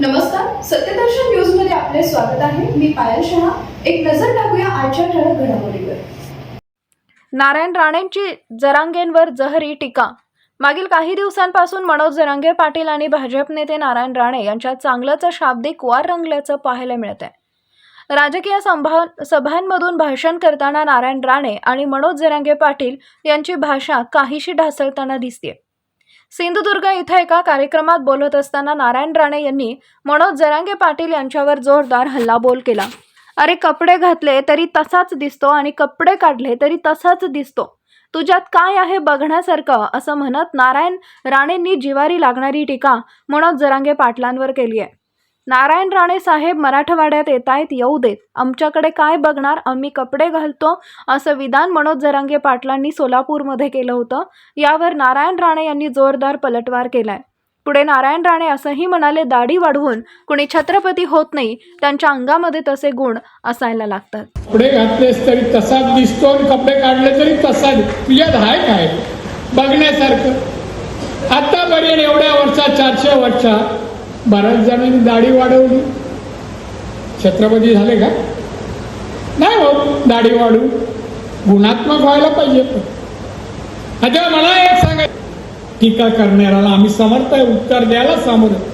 नमस्कार सत्यदर्शन न्यूजमध्ये आपले स्वागत आहे. मी पायल शहा. एक नजर टाकूया आजच्या ठळक घडामोडीवर. नारायण राणेंची जरांगेंवर जहरी टीका. मागील काही दिवसांपासून मनोज जरांगे पाटील आणि भाजप नेते नारायण राणे यांच्यात चांगलंच शाब्दिक वार रंगल्याचं पाहायला मिळत आहे राजकीय संभा सभांमधून भाषण करताना नारायण राणे आणि मनोज जरांगे पाटील यांची भाषा काहीशी ढासळताना दिसते सिंधुदुर्ग इथं एका कार्यक्रमात बोलत असताना नारायण राणे यांनी मनोज जरांगे पाटील यांच्यावर जोरदार हल्लाबोल केला. अरे कपडे घातले तरी तसाच दिसतो आणि कपडे काढले तरी तसाच दिसतो. तुझ्यात काय आहे बघण्यासारखं? असं म्हणत नारायण राणेंनी जिवारी लागणारी टीका मनोज जरांगे पाटलांवर केली आहे नारायण राणे साहेब मराठवाड्यात येत आहेत येऊ देत. आमच्याकडे काय बघणार? आम्ही कपडे घालतो असं विधान मनोज जरांगे पाटलांनी सोलापूरमध्ये केलं होतं. यावर नारायण राणे यांनी जोरदार पलटवार केलाय. पुढे नारायण राणे असंही म्हणाले दाढी वाढवून कुणी छत्रपती होत नाही त्यांच्या अंगामध्ये तसे गुण असायला लागतात. कपडे घातलेस तरी तसाच दिसतो कपडे काढले तरी तसाच. तुझ्यात हाय काय? बघण्यासारखं. आतापर्यंत एवढ्या वर्षात चारशे वर्षात. बऱ्याच जणांनी दाढी वाढवली. छत्रपती झाले का? नाही हो दाढी वाढू गुणात्मक व्हायला पाहिजे. अच्छा मला एक सांगा टीका करणाऱ्याला आम्ही समर्थ आहे उत्तर द्यायला समोर आहे.